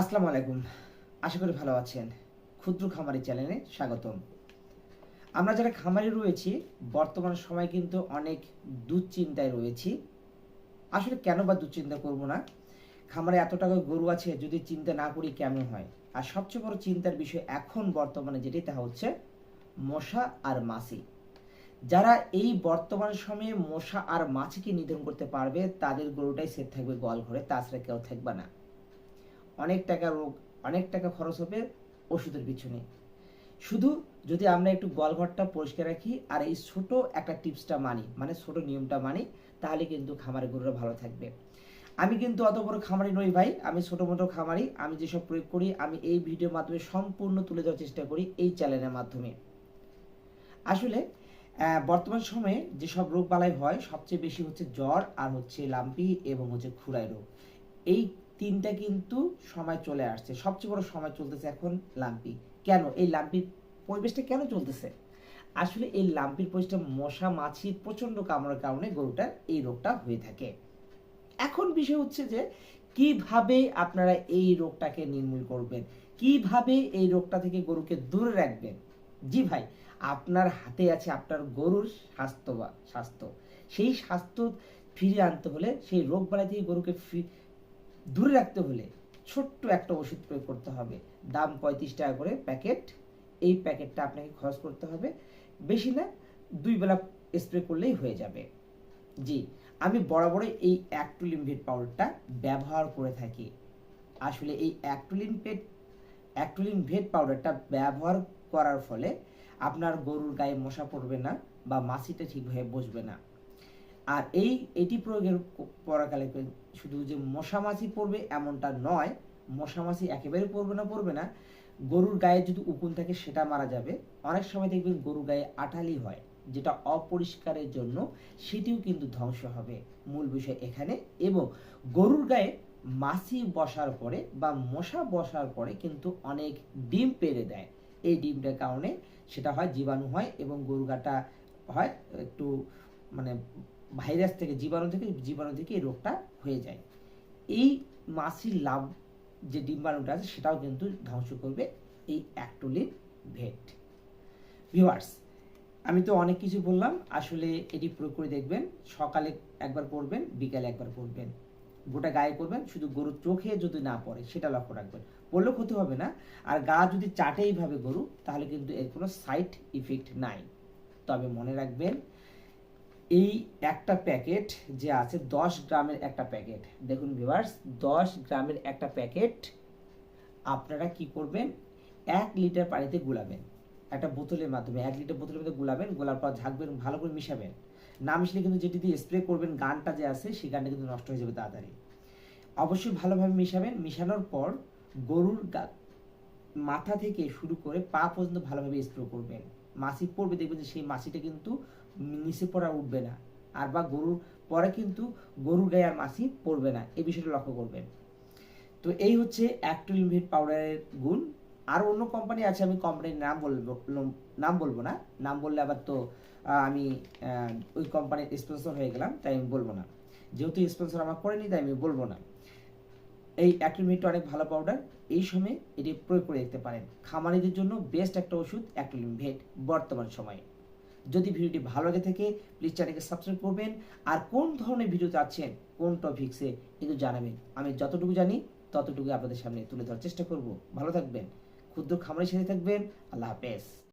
আসসালামু আলাইকুম। আশা করি ভালো আছেন। ক্ষুদ্র খামারি চ্যানেলে স্বাগতম। আমরা যারা খামারি রয়েছি, বর্তমান সময় কিন্তু অনেক দুশ্চিন্তায় রয়েছি। আসলে কেন বা দুশ্চিন্তা করব না? খামারে এত টাকা গরু আছে, যদি চিন্তা না করি কেমন হয়? আর সবচেয়ে বড় চিন্তার বিষয় এখন বর্তমানে যেটি, তা হচ্ছে মশা আর মাছি। যারা এই বর্তমান সময়ে মশা আর মাছিকে নিধন করতে পারবে, তাদের গরুটাই সেট থাকবে গোয়াল ঘরে, তাছাড়া কেউ থাকবে না। অনেক টাকা রোগ, অনেক টাকা খরচ হবে ওষুধের পিছনে। শুধু যদি আমরা একটু গোয়ালঘরটা পরিষ্কার রাখি আর এই ছোট একটা টিপসটা মানি মানে ছোট নিয়মটা মানি, তাহলে কিন্তু খামারের গরুরা ভালো থাকবে। আমি কিন্তু অত বড় খামারি নই ভাই, আমি ছোটো মোটো খামারি, আমি যেসব প্রয়োগ করি, আমি এই ভিডিওর মাধ্যমে সম্পূর্ণ তুলে ধরার চেষ্টা করি এই চ্যানেলের মাধ্যমে। আসলে বর্তমান সময়ে যেসব রোগ বালাই হয়, সবচেয়ে বেশি হচ্ছে জ্বর আর হচ্ছে লাম্পি এবং হচ্ছে খুরাই রোগ। এই তিনটা কিন্তু সময় চলে আসছে। সবচেয়ে বড় সময় চলতেছে এখন লাম্পি। কেন? এই লাম্পির পরিবেশটা কেন চলতেছে? আসলে এই লাম্পির পরিবেশটা মশা, মাছি প্রচণ্ড কামড়ার কারণে গরুটার এই রোগটা হয়ে থাকে। এখন বিষয় হচ্ছে যে, কীভাবে আপনারা এই রোগটাকে নির্মূল করবেন? কীভাবে এই রোগটা থেকে গরুকে দূরে রাখবেন? জি ভাই, আপনার হাতে আছে আপনার গরুর স্বাস্থ্য বা স্বাস্থ্য। সেই স্বাস্থ্য ফিরিয়ে আনতে হলে সেই রোগ বালাই থেকে গরুকে দূরে রাখতে হলে ছোট্ট একটা ওষুধ প্রয়োগ করতে হবে। দাম পঁয়ত্রিশ টাকা করে প্যাকেট। এই প্যাকেটটা আপনাকে খরচ করতে হবে। বেশি না, দুই বেলা স্প্রে করলেই হয়ে যাবে। জি, আমি বরাবরই এই অ্যাক্টোলিমভেট পাউডারটা ব্যবহার করে থাকি। আসলে এই অ্যাক্টোলিন পেট অ্যাক্টোলিন ভেট পাউডারটা ব্যবহার করার ফলে আপনার গরুর গায়ে মশা পড়বে না বা মাছিটা ঠিকভাবে বসবে না। আর এই, এটি প্রয়োগের পরাকালে শুধু যে মশা মাছি পড়বে এমনটা নয় মশা মাছি একেবারে পড়বে না পড়বে না। গরুর গায়ে যদি উকুন থাকে সেটা মারা যাবে। অনেক সময় দেখবেন গরুর গায়ে আঠালি হয়, যেটা অপরিষ্কারের জন্য সেটিও কিন্তু ধ্বংস হবে। মূল বিষয় এখানে। এবং গরুর গায়ে মাছি বসার পরে বা মশা বসার পরে কিন্তু অনেক ডিম পেড়ে দেয়। এই ডিমটার কারণে সেটা হয়, জীবাণু হয় এবং গরু গাটা হয় একটু মানে ভাইরাস থেকে, জীবাণু থেকে জীবাণু থেকে এই রোগটা হয়ে যায়। এই মাছির লাভ যে ডিম্বাণুটা আছে, সেটাও কিন্তু ধ্বংস করবে এই অ্যাক্টোলিন ভেট। ভিউয়ার্স, আমি তো অনেক কিছু বললাম, আসলে এটি প্রয়োগ করে দেখবেন, সকালে একবার করবেন বিকালে একবার করবেন গোটা গায়ে করবেন শুধু গরুর চোখে যদি না পড়ে, সেটা লক্ষ্য রাখবেন। পড়লেও ক্ষতি হবে না, আর গা যদি চাটে এইভাবে গরু, তাহলে কিন্তু এর কোনো সাইড ইফেক্ট নাই। তবে মনে রাখবেন এই একটা প্যাকেট যে আছে, দশ গ্রামের একটা প্যাকেট। দেখুন ভিভার্স দশ গ্রামের একটা প্যাকেট, আপনারা কি করবেন? এক লিটার পানিতে গুলাবেন। একটা বোতলের মাধ্যমে, এক লিটার বোতলের মধ্যে গুলাবেন, গোলার পর ঝাঁকবেন ভালো করে মিশাবেন। না মিশলে কিন্তু যেটি দিয়ে স্প্রে করবেন গানটা যে আছে, সেই গানটা কিন্তু নষ্ট হয়ে যাবে তাড়াতাড়ি। অবশ্যই ভালোভাবে মিশাবেন। মিশানোর পর গরুর মাথা থেকে শুরু করে পা পর্যন্ত ভালোভাবে স্প্রে করবেন। মাছি পড়বে, দেখবেন যে সেই মাছিটা কিন্তু নিচে পড়া উঠবে না। আর বা গরুর পরে কিন্তু গরুর গায়ে আর মাছি পড়বে না। এই বিষয়টা লক্ষ্য করবেন। তো এই হচ্ছে অ্যাক্টোলিনভেট পাউডারের গুণ। আর অন্য কোম্পানি আছে, আমি কোম্পানির নাম বলব নাম বলব না। নাম বললে আবার তো আমি ওই কোম্পানির স্পন্সর হয়ে গেলাম, তাই আমি বলব না। যেহেতু স্পন্সর আমার করেনি, তাই আমি বলব না। এই অ্যাক্টোলিনভেটটা অনেক ভালো পাউডার এই সময় এটি প্রয়োগ করে দেখতে পারেন। খামারিদের জন্য বেস্ট একটা ওষুধ অ্যাক্টোলিনভেট বর্তমান সময়ে। যদি ভিডিওটি ভালো লাগে থাকে প্লিজ চ্যানেলকে সাবস্ক্রাইব করবেন। আর কোন ধরনের ভিডিও চাচ্ছেন, কোন টপিক্সে কিন্তু জানাবেন। আমি যতটুকু জানি ততটুকু আপনাদের সামনে তুলে ধরার চেষ্টা করব। ভালো থাকবেন, ক্ষুদ্র খামারের সাথে থাকবেন, আল্লাহ হাফেজ।